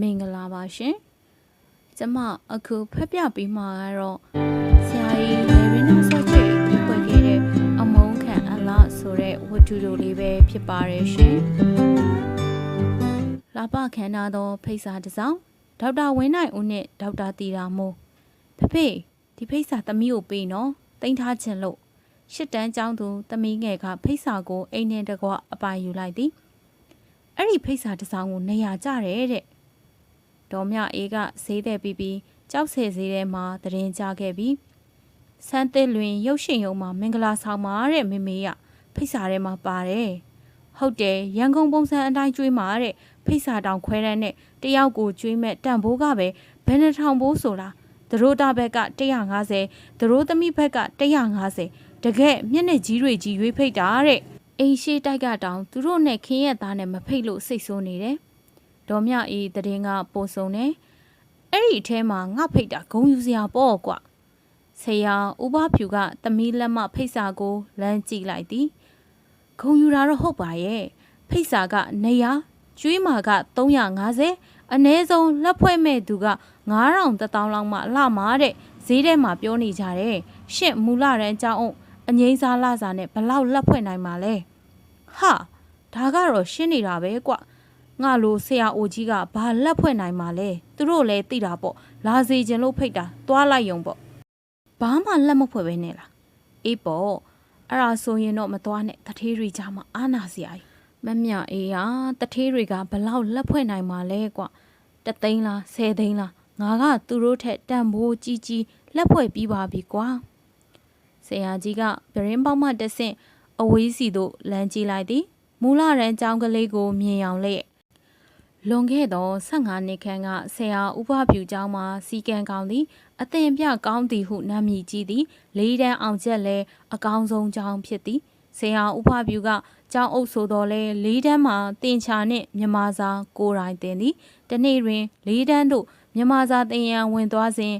မင်္ဂလာပါရှင်ကျမအခုဖတ်ပြပေးမှာကတော့ဆရာကြီးလေရင်းနာဆော့ချေပြပွဲခဲ့တဲ့အမုန်းခံအလားဆိုတဲ့ဝတ္ထုတို့လေးပဲဖြစ်ပါတယ်ရှင်လာပခန္ဓာသောဖိတ်စာတစ်စောင်းဒေါက်တာဝင်းနိုင်ဦးနဲ့ဒေါက်တာတီရာမိုးဖဖေဒီဖိတ်စာသမီးကိုပေးနော်တင်ထားခြင်းလို့ရှစ်တန်းကျောင်းသူသမီးငယ်ကဖိတ်စာကိုအိမ်နဲ့တကွအပိုင်ယူလိုက်သည်အဲ့ဒီဖိတ်စာတစ်စောင်းကိုနေရာကြတယ်တဲ့ ဒေါ်မြအေးကဈေးတဲ့ပြီးပြီးကြောက်ဆယ်ဈေးထဲမှာတရင်ကြခဲ့ပြီးစမ်းသစ်လွင်ရုပ်ရှင်ရုံမှာမင်္ဂလာဆောင်မှာတဲ့မေမေကဖိတ်စာထဲမှာပါတယ်ဟုတ်တယ်ရန်ကုန်ပုံစံအတိုင်းကျွေးမှာတဲ့ဖိတ်စာတောင်ခွဲရမ်းနဲ့တယောက်ကိုကျွေးမဲ့တန်ဖိုးကပဲဘယ်နှထောင်ဘိုးဆိုတာသတို့တာဘက်က150သတို့သမီးဘက်က150တကယ်မျက်နှာကြီးတွေကြီးရွေးဖိတ်တာတဲ့အိမ်ရှိတိုက်ကတောင်သူတို့နဲ့ခင်းရက်သားနဲ့မဖိတ်လို့စိတ်ဆိုးနေတယ် ဒေါ်မြအေးတည်င်းကပို့ဆုံတယ်အဲ့ဒီအထဲမှာငါဖိတ်တာဂုံယူစရာပေါ့ကွာဆရာဥပဖြူကသမီးလက်မဖိတ်စာကိုလမ်းကြည့်လိုက်သည်ဂုံယူတာတော့ဟုတ်ပါရဲ့ဖိတ်စာကနေရကျွေးမာက350အနည်းဆုံးလက်ဖွဲ့မဲ့သူက9000တထောင်လောက်မှလှမာတဲ့ဈေးထဲမှာပြောနေကြတယ်ရှင့်မူလရန်ကြောင်းအောင်အငိမ့်စားလာစာနဲ့ဘလောက်လက်ဖွဲ့နိုင်မှာလဲဟာဒါကတော့ရှင်းနေတာပဲကွာ ငါလိုဆရာအိုကြီးကဘာလက်ဖွဲ့နိုင်မှာလဲသူတို့လည်းသိတာပေါ့လာစီခြင်းလို့ဖိတ်တာသွားလိုက်ယုံပေါ့ဘာမှလက်မဖွဲ့ပဲနဲ့လားအေးပေါ့အဲ့ဒါဆိုရင်တော့မသွားနဲ့တထေးတွေကြားမှာအာနာစရာကြီးမမြအေးဟာတထေးတွေကဘလောက်လက်ဖွဲ့နိုင်မှာလဲကွတသိန်းလားဆယ်သိန်းလားငါကသူတို့ထက်တန်ဖိုးကြီးကြီးလက်ဖွဲ့ပြီးပါပြီကွာဆရာကြီးကဗရင်ပေါက်မှတက်ဆင့်အဝေးစီသို့လမ်းကြည့်လိုက်သည်မူလရန်ကျောင်းကလေးကိုမြင်အောင်လျက် လွန်ခဲ့သော15နှစ်ခန့်ကဆရာဥပဖြူကျောင်းမှာစီကံကောင်းသည်အသင်ပြကောင်းသည်ဟုနာမည်ကြီးသည်လေးတန်းအောင်ချက်လဲအကောင်းဆုံးကျောင်းဖြစ်သည်ဆရာဥပဖြူကကျောင်းအုပ်ဆိုတော်လဲလေးတန်းမှာတင်ချာနှင့်မြမစာကိုယ်တိုင်တင်သည်တနေ့တွင်လေးတန်းသို့မြမစာတင်ရန်ဝင်သွားစဉ်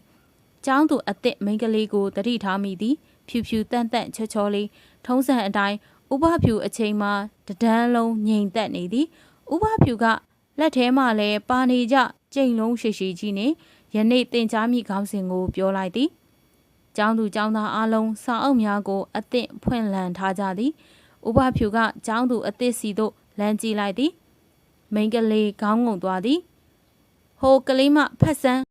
ကျောင်းသူအသစ်မိန်းကလေးကိုတတိထားမိသည်ဖြူဖြူတန့်တန့်ချောချောလေးထုံးစံအတိုင်းဥပဖြူအချိန်မှာတဒန်းလုံးငြိမ်သက်နေသည်ဥပဖြူက လက်ထဲမှာလည်းပါနေကြကြိမ်လုံးရှိရှိကြီးနဲ့ယနေ့တင် जा မိခေါင်းစဉ်ကိုပြောလိုက်သည်။ကျောင်းသူကျောင်းသားအလုံးစာအုပ်များကိုအသင့်ဖွင့်လှန်ထားကြသည်။ဥပဖြူကကျောင်းသူအသစ်စီသို့လမ်းကြည့်လိုက်သည်။မိန်းကလေးခေါင်းငုံသွားသည်။ဟိုကလေးမဖက်ဆန်း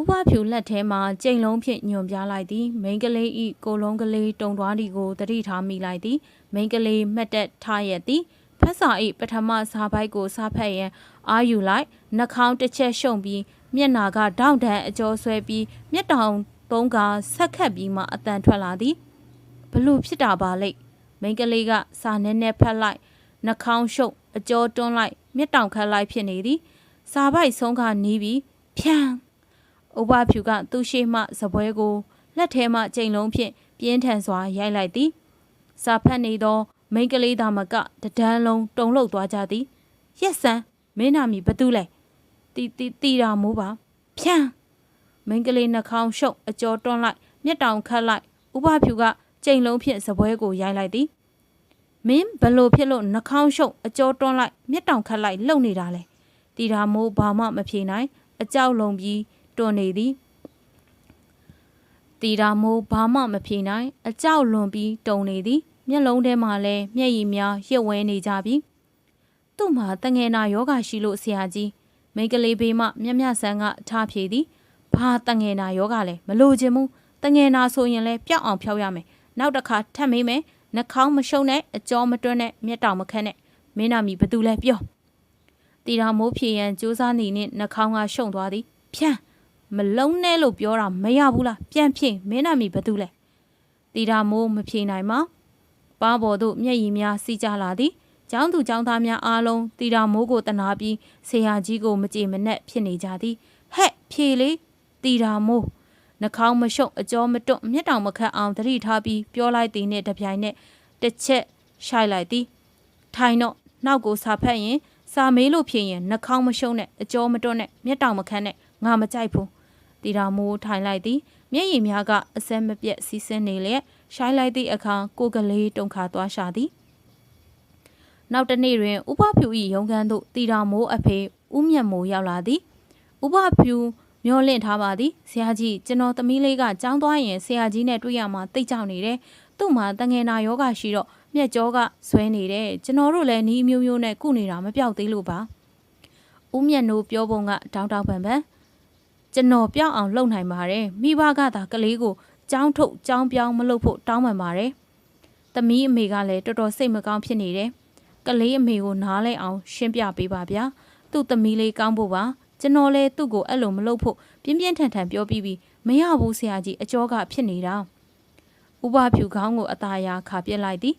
ဥပဖြူလက်ထဲမှာကြိမ်လုံးဖြင့်ညွန်ပြလိုက်သည်မိန်းကလေးဤကိုလုံးကလေးတုံသွားသည်ကိုတတိထားမိလိုက်သည်မိန်းကလေးမှတ်တက်ထားရသည် ဖက်စာ၏ပထမစာပိုက်ကိုစားဖက်ရန်အာယူလိုက်နှာခေါင်းတစ်ချက်ရှုံပြီးမျက်နာကတောင့်တန်းအကျော်ဆွဲပြီးမျက်တောင်သုံးကဆက်ခတ်ပြီးမှအတန်ထွက်လာသည်ဘလို့ဖြစ်တာပါလိမ့်မိန်းကလေးကစာနဲနဲဖက်လိုက်နှာခေါင်းရှုပ်အကျော်တွန်းလိုက်မျက်တောင်ခတ်လိုက်ဖြစ်နေသည်စာပိုက်ဆုံးကနီးပြီးဖြန်းဥပဖြူကသူ့ရှိမှစပွဲကိုလက်ထဲမှကြိမ်လုံးဖြင့်ပြင်းထန်စွာရိုက်လိုက်သည်စာဖတ်နေသော မိန်းကလေးသားမကတဒန်းလုံးတုံလှုပ်သွားကြသည်ရက်စံမင်းနာမီဘသူလဲတီတီတီတာမိုးပါဖြန်းမိန်းကလေးနှာခေါင်းရှုပ်အကျော်တွန်းလိုက်မျက်တောင်ခတ်လိုက်ဥပဖြူကကြိမ်လုံးဖြင့်စပွဲကိုရိုက်လိုက်သည်မင်းဘလို့ဖြစ်လို့နှာခေါင်းရှုပ်အကျော်တွန်းလိုက်မျက်တောင်ခတ်လိုက်လှုပ်နေတာလဲတီတာမိုးဘာမှမဖြေနိုင် အကြောက်လုံးပြီးတွန်းနေသည်တီတာမိုးဘာမှမဖြေနိုင် အကြောက်လွန်ပြီးတုံနေသည် မျက်လုံးထဲမှာလည်းမျက်ရည်များရစ်ဝဲနေကြပြီသူ့မှာတငယ်နာယောဂရှိလို့ဆရာကြီးမိန်းကလေးဘေးမှမျက်မျက်ဆန်းကထားဖြေသည်ဘာတငယ်နာယောဂလဲမလို့ခြင်းဘူးတငယ်နာဆိုရင်လည်းပျောက်အောင်ဖျောက်ရမယ်နောက်တစ်ခါထပ်မေးမယ်နှာခေါင်းမရှုံနဲ့အကြောမတွန်းနဲ့မျက်တောင်မခတ်နဲ့မင်းနာမီဘသူလဲပြောတီတာမိုးဖြေရန်ကြိုးစားနေနဲ့နှာခေါင်းကရှုံသွားသည်ဖြန်းမလုံးနဲ့လို့ပြောတာမရဘူးလားပြန်ဖြည့်မင်းနာမီဘသူလဲတီတာမိုးမဖြေနိုင်ပါ ပါပေါ်သို့မျက်ရည်များစီးကြလာသည်ကျောင်းသူကျောင်းသားများအားလုံးတီတာမိုးကိုတနာပြီးဆရာကြီးကိုမကြည်မနှက်ဖြစ်နေကြသည်ဟဲ့ဖြေလေတီတာမိုးနှာခေါင်းမရှုပ်အကြောမတွန့်မျက်တောင်မခတ်အောင်သတိထားပြီးပြောလိုက်သည်နဲ့တပြိုင်နက်တစ်ချက်ရှိုက်လိုက်သည်ထိုင်တော့နောက်ကိုစာဖတ်ရင်စာမေးလို့ဖြေရင်နှာခေါင်းမရှုံးနဲ့အကြောမတွန့်နဲ့မျက်တောင်မခတ်နဲ့ငါမကြိုက်ဘူးတီတာမိုးထိုင်လိုက်သည်မျက်ရည်များကအစဲမပြတ်စီးဆင်းနေလျက် ရှိုင်းလိုက်သည့်အခါကိုယ်ကလေးတုန်ခါသွားရှာသည်နောက်တစ်နေ့တွင်ဥပဖြူ၏ရုံးခန်းသို့တီတာမိုးအဖေဦးမြတ်မိုးရောက်လာသည်ဥပဖြူမျောလင့်ထားပါသည်ဆရာကြီးကျွန်တော်သမီးလေးကကြောင်းသွားရင်ဆရာကြီးနဲ့တွေ့ရမှာတိတ်ကြောက်နေတယ်သူ့မှာတငယ်နာယောဂရှိတော့မျက်ကြောကဆွဲနေတယ်ကျွန်တော်တို့လည်းနီးအမျိုးမျိုးနဲ့ကုနေတာမပြောက်သေးလို့ပါဦးမြတ်နိုးပြောပုံကတောင်းတောင်းပန်ပန်ကျွန်တော်ပြောက်အောင်လုပ်နိုင်ပါတယ်မိဘကသာကလေးကို ကြောင်းထုတ်ကြောင်းပြောင်းမလုပ်ဖို့တောင်းပန်ပါတယ်သမီးအမေကလည်းတော်တော်စိတ်မကောင်းဖြစ်နေတယ်ကလေးအမေကိုနားလဲအောင် ရှင်းပြပေးပါဗျာသူ့သမီးလေးကောင်းဖို့ပါကျွန်တော်လည်းသူ့ကိုအဲ့လိုမလုပ်ဖို့ပြင်းပြင်းထန်ထန်ပြောပြီးပြီးမရဘူးဆရာကြီးအကျောကဖြစ်နေတာဥပဖြူခေါင်းကိုအသားရာခါပြစ်လိုက်သည်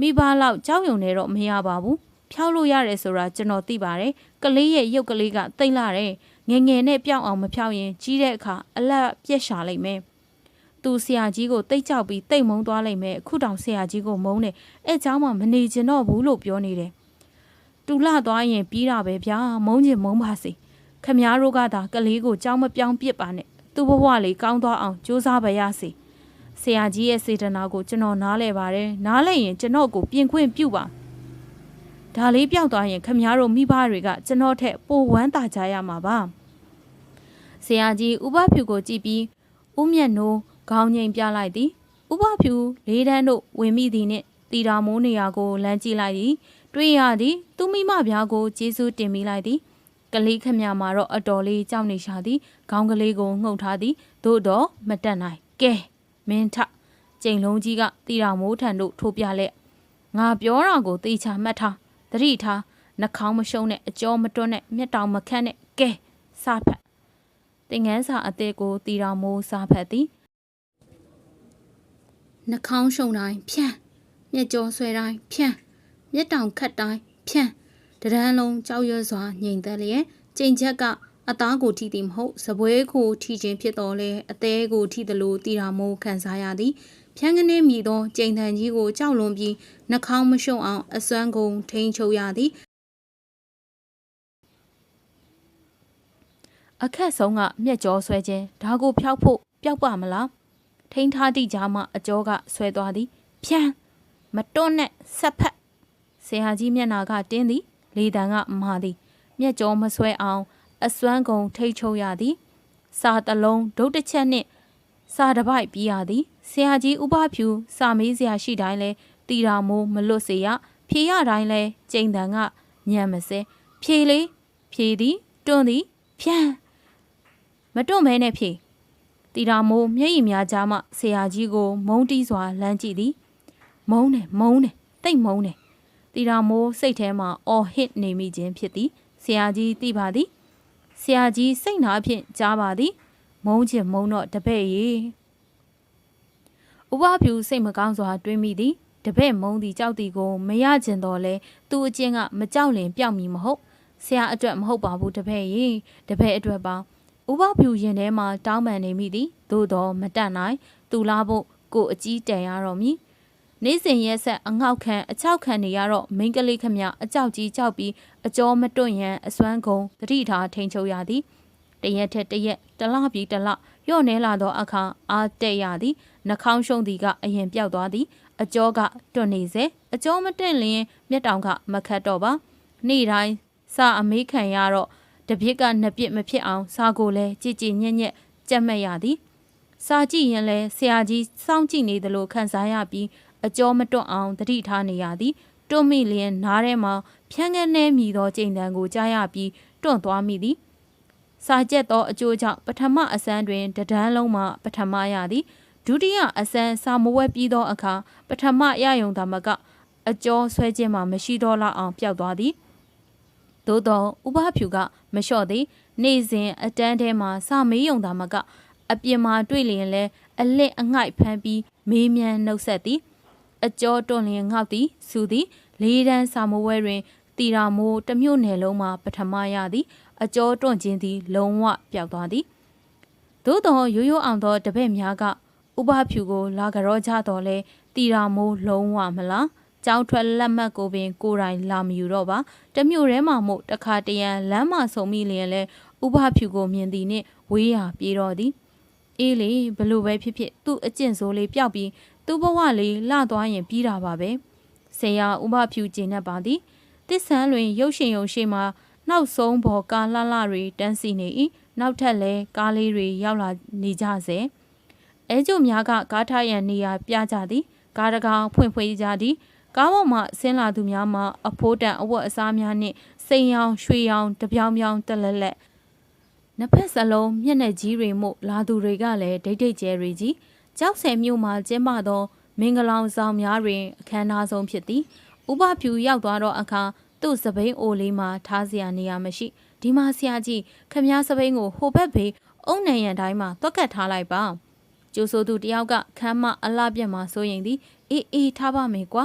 မိဘလောက်ကြောက်ရွံနေတော့မရပါဘူးဖြောက်လို့ရတယ်ဆိုတာကျွန်တော်သိပါတယ်ကလေးရဲ့ရုပ်ကလေးကတိတ်လာတယ်ငယ်ငယ်နဲ့ပြောင်းအောင်မဖြောက်ရင်ကြီးတဲ့အခါအလက်ပြက်ရှာလိုက်မယ် သူဆရာကြီးကိုတိတ်ကြောက်ပြီးတိတ်မုန်းသွားလိုက်မယ်အခုတောင်ဆရာကြီးကိုမုန်းတယ်အဲ့เจ้าမှမနေချင်တော့ဘူးလို့ပြောနေတယ်တူလာသွားရင်ပြီးတာပဲဗျာမုန်းချင်မုန်းပါစေခမည်းတော်ကသာကလေးကိုကြောင်းမပြောင်းပစ်ပါနဲ့သူ့ဘဝလေးကောင်းသွားအောင်ကြိုးစားပါရစေဆရာကြီးရဲ့စေတနာကိုကျွန်တော်နားလဲပါတယ်နားလဲရင်ကျွန်တော်ကိုပြင်ခွင့်ပြုပါဒါလေးပြောက်သွားရင်ခမည်းတော်မိဘတွေကကျွန်တော်ထက်ပိုဝမ်းသာကြရမှာပါဆရာကြီးဥပဖြူကိုကြည့်ပြီးဦးမြတ်နိုး ခေါင်းငိမ်ပြလိုက်သည်ဥပဖြူလေးတန်းတို့ဝင်မိသည်နှင့်တီတာမိုးနေရာကိုလမ်းကြည့်လိုက်သည်တွေ့ရသည်သူမိမပြားကိုကျေးဇူးတင်မိလိုက်သည်ကလေးခမရမှာတော့အတော်လေးကြောက်နေရှာသည်ခေါင်းကလေးကိုငှုတ်ထားသည်သို့တော့မတက်နိုင်ကဲမင်းထကျိန်လုံးကြီးကတီတာမိုးထံတို့ထိုးပြလက်ငါပြောတာကိုသေချာမှတ်ထားသတိထားနှာခေါင်းမရှုံးနဲ့အကြောမတွန်းနဲ့မျက်တောင်မခတ်နဲ့ကဲစဖတ်တင်ငန်းစာအသေးကိုတီတာမိုးစားဖတ်သည် နှာခေါင်းရှုံတိုင်းဖြန်းမျက်ကြောဆွဲတိုင်းဖြန်းမျက်တောင်ခတ်တိုင်းဖြန်းတရန်လုံးကြောက်ရွံ့စွာငြိမ်သက်လျက်ကျိန်ချက်ကအသားကိုထိသည်မဟုတ်စပွဲကိုထိခြင်းဖြစ်တော်လဲအသေးကိုထိသလိုတီတာမိုးခံစားရသည်ဖြန်းကနေမြည်သောကျိန်တန်ကြီးကိုကြောက်လွန်ပြီးနှာခေါင်းမရှုံအောင်အစွမ်းကုန်ထိန်ချုပ်ရသည်အခက်ဆုံးကမျက်ကြောဆွဲခြင်းဒါကိုဖျောက်ဖို့ပျောက်ပါမလား ထိန်းထားသည့်ကြားမှအကျောကဆွဲသွားသည်ဖြန်းမတွန်းနဲ့ဆက်ဖက်ဆရာကြီးမျက်နာကတင်းသည် လေတံကမာသည် မျက်ကြောမဆွဲအောင် အစွမ်းကုန်ထိတ်ချုပ်ရသည် စာတလုံးဒုတ်တစ်ချက်နှင့်စာတစ်ပိုက်ပြီးရသည်ဆရာကြီးဥပဖြူစာမေးစရာရှိတိုင်းလဲတီတာမိုးမလွတ်စေရဖြေရတိုင်းလဲကျိန်တန်ကညံမစဲဖြေလေဖြေသည်တွန်းသည်ဖြန်းမတွန့်မဲနဲ့ဖြေ တီတာမိုးမျက်ရည်များကြားမှဆရာကြီးကို မုန်းတီးစွာလမ်းကြည့်သည်မုန်းတယ်မုန်းတယ်တိတ်မုန်းတယ်တီတာမိုးစိတ်ထဲမှာအော်ဟစ်နေမိခြင်းဖြစ်သည်ဆရာကြီးသိပါသည်ဆရာကြီးစိတ်နာဖြင့်ကြားပါသည် မုန်းချင်မုန်းတော့တပည့်ရေဥပဖြူစိတ်မကောင်းစွာတွေးမိသည်တပည့်မုန်းသည်ကြောက်သည်ကိုမရကျင်တော့လဲသူ့အချင်းကမကြောက်လင်ပျောက်မီမဟုတ်ဆရာအတွက်မဟုတ်ပါဘူးတပည့်ရေတပည့်အတွက်ပါ ဥပဖြူရင်ထဲမှာတောင်းပန်နေမိသည်သို့တော့မတတ်နိုင် သူလာဖို့ကိုအကြီးတန်ရတော့မည်နေ့စဉ်ရက်ဆက်အငေါက်ခံအချောက်ခံနေရတော့မိန်းကလေးခမအကြောက်ကြီးကြောက်ပြီးအကျော်မတွန့်ရန်အစွမ်းကုန်တတိထားထိန်ချုပ်ရသည်တရက်ထက်တရက်တလပြီးတလရော့နေလာသောအခါအာတက်ရသည်နှာခေါင်းရှုံးသည်ကအရင်ပြောက်သွားသည်အကျော်ကတွန့်နေစေအကျော်မတွန့်လျင်မျက်တောင်ကမခတ်တော့ပါနေ့တိုင်းစာအမေးခံရတော့ တပြစ်ကနှစ်ပြစ်မဖြစ်အောင်စာကိုလည်းကြည်ကြည်ညက်ညက်ကြက်မှတ်ရသည်စာကြည့်ရင်လည်းဆရာကြီးစောင့်ကြည့်နေသလိုခံစားရပြီးအကျော်မတွန့်အောင်တတိထားနေရသည်တွန့်မိလျင်နားထဲမှာဖြန်းငန်းနေမြည်သောကြိမ်တန်ကိုကြားရပြီးတွန့်သွားမိသည်စာကျက်သောအကျိုးကြောင့်ပထမအစမ်းတွင်တဒန်းလုံးမှပထမရသည်ဒုတိယအစမ်းစာမဝဲပြီးသောအခါပထမရယုံသာမကအကျော်ဆွဲခြင်းမှမရှိတော့လောက်အောင်ပျောက်သွားသည် သို့သောဥပဖြူကမလျှော့သည်နေ့စဉ်အတန်းထဲမှာစာမေးယုံသာမကအပြင်မှာတွေ့လျင်လဲအလစ်အငိုက်ဖမ်းပြီးမေးမြန်းနှုတ်ဆက်သည်အကျော်တွန့်လျင်ငေါက်သည်စူသည်လေးတန်းစာမဝဲတွင်တီရာမိုးတမျိုးနယ်လုံးမှာပထမရသည်အကျော်တွန့်ခြင်းသည် လုံးဝပျောက်သွားသည်သို့သောရိုးရိုးအောင်သောတပည့်များကဥပဖြူကို လာကြောကြတော်လဲတီရာမိုးလုံးဝမလား ကြောင်းထွက်လက်မှတ်ကိုပင်ကိုယ်တိုင်လာမယူတော့ပါတမျိုးထဲမှာမို့တခါတရံလမ်းမှာဆုံမိလျင်လဲဥပဖြူကိုမြင်သည်နှင့်ဝေးရပြေးတော့သည်အေးလေဘလို့ပဲဖြစ်ဖြစ်သူ့အကျင့်ဆိုးလေးပျောက်ပြီးသူ့ဘဝလေးလှသွားရင်ပြီးတာပါပဲဆရာဥပဖြူကျင်납ပါသည်တစ်ဆန်းလွင်ရုပ်ရှင်ရုံရှိမှာနောက်ဆုံးဘော်ကားလှလှတွေတန်းစီနေ၏နောက်ထပ်လည်းကားလေးတွေရောက်လာနေကြစေအဲကျုံများကကားထရန်နေရာပြကြသည်ကားတကားဖွင့်ဖွင့်ကြသည် ကားပေါ်မှာဆင်းလာသူများမှာအဖိုးတန်အဝတ်အစားများနဲ့စိန်ရောင်ရွှေရောင်တပြောင်ပြောင်တလက်လက်နှစ်ဖက်စလုံးမျက်နှာကြီးတွေမို့လာသူတွေကလည်းဒိတ်ဒိတ်ကျဲတွေကြီးကြောက်ဆယ်မြို့မှာကျင်းပသော မင်္ဂလောင်ဆောင်များတွင် အခမ်းအနားဆုံးဖြစ်သည်ဥပဖြူရောက်သွားတော့အခါသူ့စပိန်အိုလေးမှာထားစရာနေရာမရှိဒီမှာဆရာကြီးခမည်းစပိန်ကိုဟိုဘက်ဘေးအုံနံရံတိုင်းမှာတွက်ကတ်ထားလိုက်ပါကျိုးဆိုသူတယောက်ကခမ်းမအလှပြက်မှာစိုးရင်သည်အေးအေးထားပါမယ်ကွာ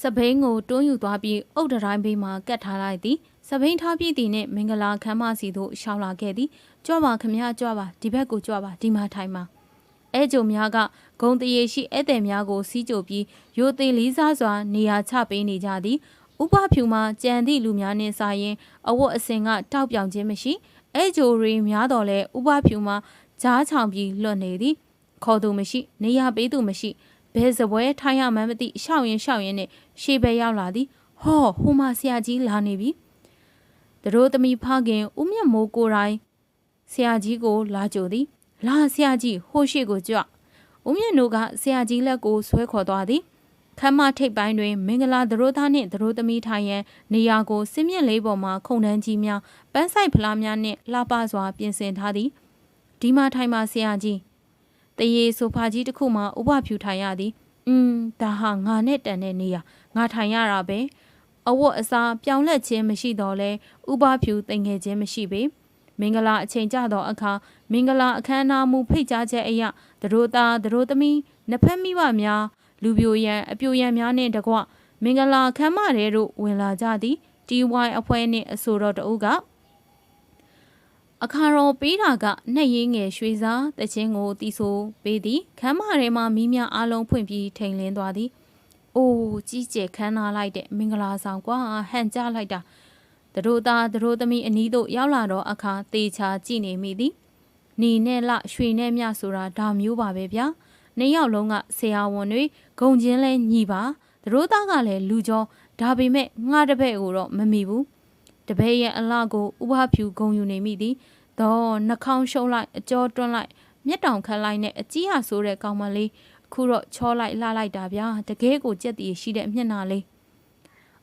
စပိန်ကိုတွန်းယူသွားပြီးအုတ်တတိုင်းဘေးမှာကတ်ထားလိုက်သည်စပိန်ထားပြီးသည်နှင့်မင်္ဂလာခမ်းမစီသို့ရှောင်းလာခဲ့သည်ကြွပါခမည်းကြွပါဒီဘက်ကိုကြွပါဒီမှာထိုင်ပါအဲကြုံများကဂုံတရေရှိဧည့်သည်များကိုစီးကြိုပြီးရိုသေလေးစားစွာနေရာချပေးနေကြသည်ဥပဖြူမှာကြံသည့်လူများနှင့်စာရင်အဝတ်အစင်ကတောက်ပြောင်ခြင်းမရှိအဲဂျိုရီများတော်လဲဥပဖြူမှာဂျားချောင်ပြီးလွတ်နေသည်ခေါ်သူမရှိ နေရပေးသူမရှိ ဘယ်စပွဲထိုင်ရမှန်းမသိရှောက်ရင်ရှောက်ရင်နဲ့ရှေ့ဘက်ရောက်လာသည်ဟောဟိုမှာဆရာကြီးလာနေပြီသူတို့သမီးဖခင်ဦးမြတ်မိုးကိုယ်တိုင်ဆရာကြီးကို လာကြိုသည် လာဆရာကြီးဟိုရှိကိုကြွဦးမြတ်နိုးကဆရာကြီးလက်ကိုဆွဲခေါ်သွားသည်ခမ်းမထိပ်ပိုင်းတွင်မင်္ဂလာသရိုးသားနှင့်သရိုးသမီးထိုင်ရန်နေရာကိုစင်းမြင့်လေးပေါ်မှခုံတန်းကြီးများပန်းဆိုင်ဖလားများနှင့်လှပစွာပြင်ဆင်ထားသည်ဒီမှာထိုင်ပါဆရာကြီး တရေဆိုဖာကြီးတစ်ခုမှဥပဖြူထိုင်ရသည်อืมဒါဟာငါနဲ့တန်တဲ့နေရာငါထိုင်ရတာပဲအဝတ်အစားပြောင်းလဲခြင်းမရှိတော့လဲဥပဖြူတင်ငယ်ခြင်းမရှိပေမင်္ဂလာအချိန်ကြသောအခါမင်္ဂလာအခမ်းအနားမူဖိတ်ကြားချက်အရသတို့သားသတို့သမီးနှစ်ဖက်မိဘများလူပြိုရန်အပြိုရန်များနှင့်တကွမင်္ဂလာခမ်းမတဲတို့ဝင်လာကြသည် TY အဖွဲ့နှင့်အဆိုတော်တအုပ်က အခါတော်ပေးတာကနှက်ရင်းငယ်ရွှေစားတချင်းကိုတီးဆိုပေးသည်ခမ်းမထဲမှာမီးများအလုံးဖွင့်ပြီးထိန်လင်းသွားသည်။အိုးကြီးကျယ်ခမ်းနားလိုက်တဲ့မင်္ဂလာဆောင်ကွာဟန်ကြလိုက်တာ။သူတို့သားသူတို့သမီးအနီးသို့ရောက်လာတော့အခါတေချာကြည့်နေမိသည်။နေနဲ့လရွှေနဲ့မြဆိုတာဒါမျိုးပါပဲဗျာ။နှစ်ယောက်လုံးကဆရာဝန်တွေဂုံချင်းလဲညီပါသူတို့သားကလည်းလူကြောဒါပေမဲ့ငှားတစ်ဖက်ကိုတော့မမီဘူး။ တပည့်ရဲ့အလှကိုဥပဖြူဂုံယူနေမိသည်။တော့နှာခေါင်းရှုံးလိုက်အကြောတွန်းလိုက်မျက်တောင်ခတ်လိုက်နဲ့အကြီးဟာဆိုးတဲ့ကောင်မလေးအခုတော့ချောလိုက်လှလိုက်တာဗျာတကယ်ကိုကြက်တည်ရှိတဲ့မျက်နှာလေး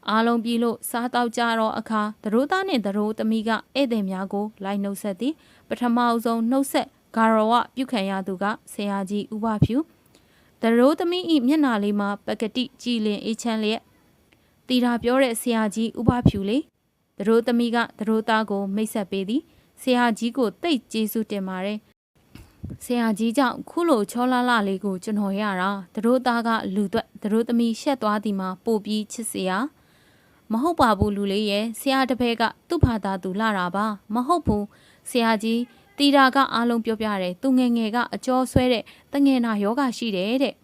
အားလုံးပြီးလို့စားတောက်ကြတော့အခါသရိုးသားနဲ့သရိုးသမီးကဧည့်သည်များကိုလိုက်နှုတ်ဆက်သည်ပထမအဆုံးနှုတ်ဆက်ဂါရဝပြုခံရသူကဆရာကြီးဥပဖြူသရိုးသမီးဤမျက်နှာလေးမှာပကတိကြည်လင်အေးချမ်းလျက်တီတာပြောတဲ့ဆရာကြီးဥပဖြူလေ သရိုးသမီးကသရိုးသားကိုမိတ်ဆက်ပေးသည်ဆရာကြီးကိုတိတ်ကျေးဇူးတင်ပါတယ်ဆရာကြီးကြောင့်ခုလိုချောလာလာလေးကိုကျွန်တော်ရတာသူတို့သားကလူသွက်သူတို့သမီးရှက်သွားသည်မှာပို့ပြီးချစ်စရာမဟုတ်ပါဘူးလူလေးရဲ့ဆရာတပည့်ကသူ့ဘာသာသူလာတာပါ မဟုတ်ဘူးဆရာကြီးတီတာကအားလုံးပြောပြတယ်သူငယ်ငယ်ကအကျော်ဆွဲတဲ့တငယ်နာယောဂရှိတယ်တဲ့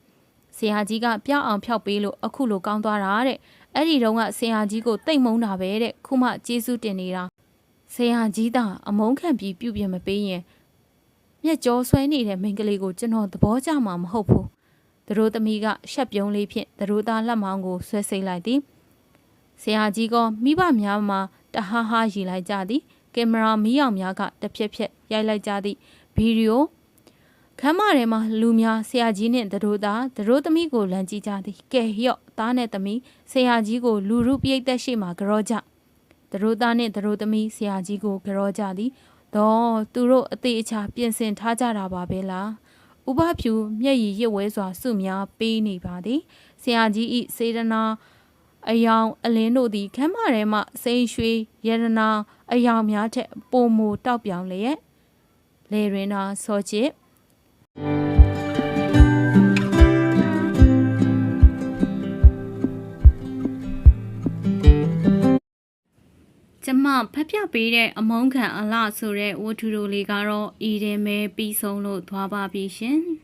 ဆရာကြီးကပြောင်းအောင်ဖျောက်ပေးလို့အခုလိုကောင်းသွားတာတဲ့ အဲ့ဒီတော့ကဆရာကြီးကိုတိတ်မုန်းတာပဲတဲ့ခုမှကျေးဇူးတင်နေတာဆရာကြီးကအမုန်းခံပြီးပြုပြင်မပေးရင်မျက်ကြောဆွဲနေတဲ့မိန်းကလေးကိုကျွန်တော်သဘောကျမှာမဟုတ်ဘူး။သူတို့သမီးကရှက်ပြုံးလေးဖြင့်သူတို့သားလက်မောင်းကိုဆွဲစိတ်လိုက်သည်။ဆရာကြီးကမိဘများမှာတဟားဟားရီလိုက်ကြသည်။ကင်မရာမီးအောင်များကတစ်ဖြက်ဖြက်ရိုက်လိုက်ကြသည်။ဗီဒီယိုခမ်းမထဲမှာလူများဆရာကြီးနဲ့သူတို့သားသူတို့သမီးကိုလမ်းကြည့်ကြသည်။ကဲရော့ သားနဲ့သမီးဆရာကြီးကိုလူရုပြိတ်သက်ရှိမှကြောကြ။သူတို့သားနဲ့သူတို့သမီးဆရာကြီးကိုကြောကြသည်။တော့သူတို့အသေးအချာပြင်ဆင်ထားကြတာပါပဲလားဥပဖြူမျက်ရည်ရစ်ဝဲစွာစုများပေးနေပါသည်ဆရာကြီးဤစေတနာအယောင်အလင်းတို့သည်ခမ်းမထဲမှစိန်ရွှေရတနာအယောင်များထက်ပိုမိုတောက်ပြောင်လျက်လေရင်သာစောချစ် ကျမဖတ်ပြပေးတဲ့အမုန်းခံအလှဆိုတဲ့ဝတ္ထုတို့လေးကတော့ဤရင်ပဲပြီးဆုံးလို့သွားပါပြီရှင်။